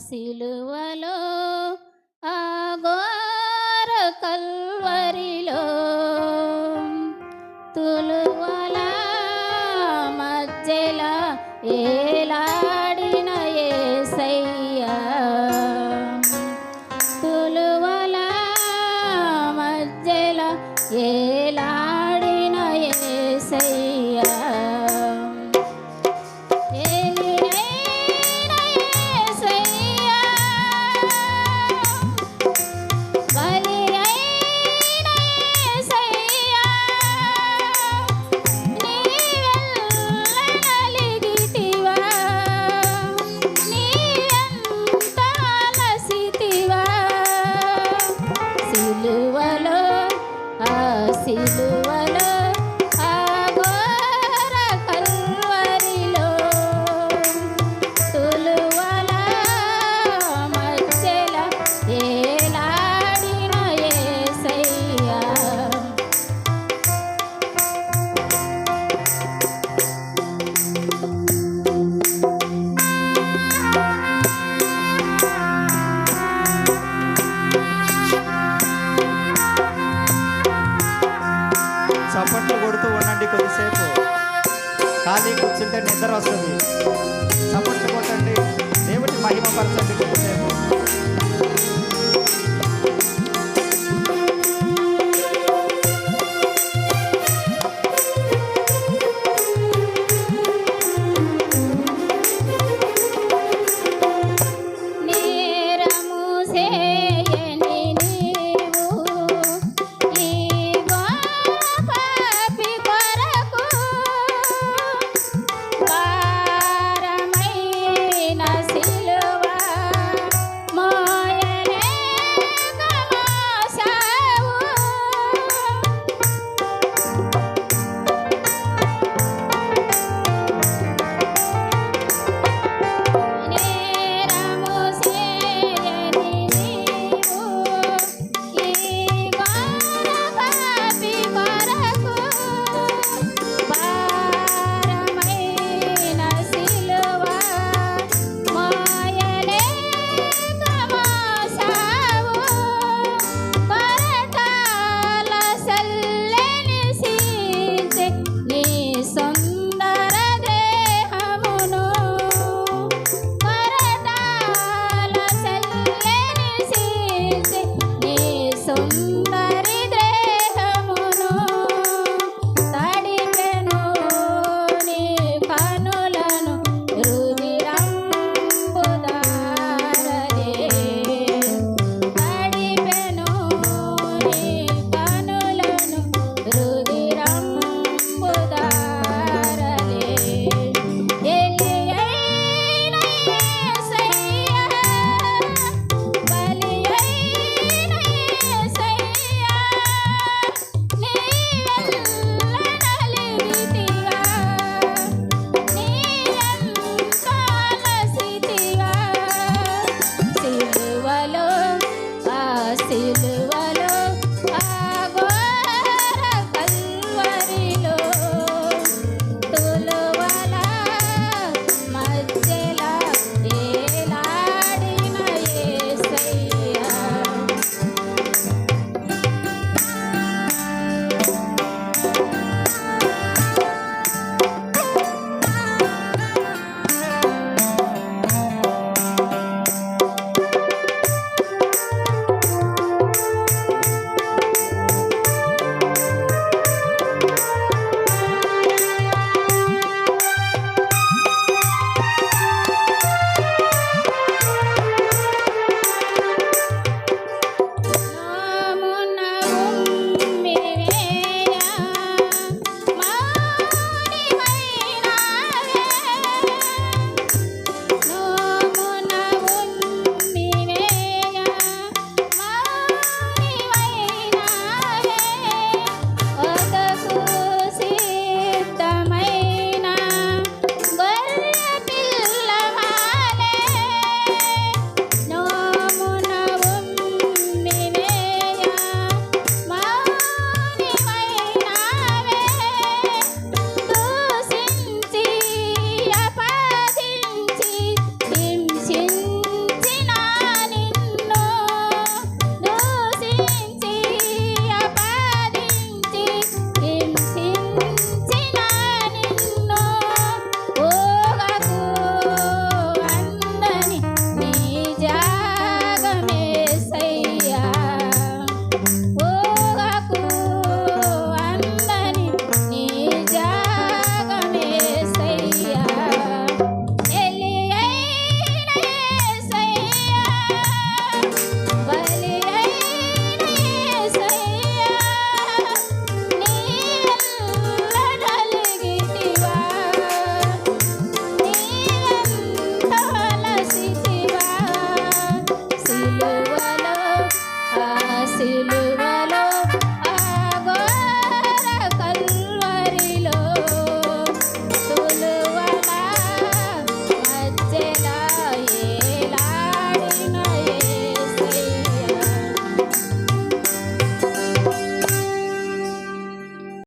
సిలువలో ఆ గోర కల్వరిలో తులువల మధ్యల ఏలా చప్పట్లు కొడుతూ ఉండండి కొద్దిసేపు. ఖాళీ కూర్చుంటే నిద్ర వస్తుంది.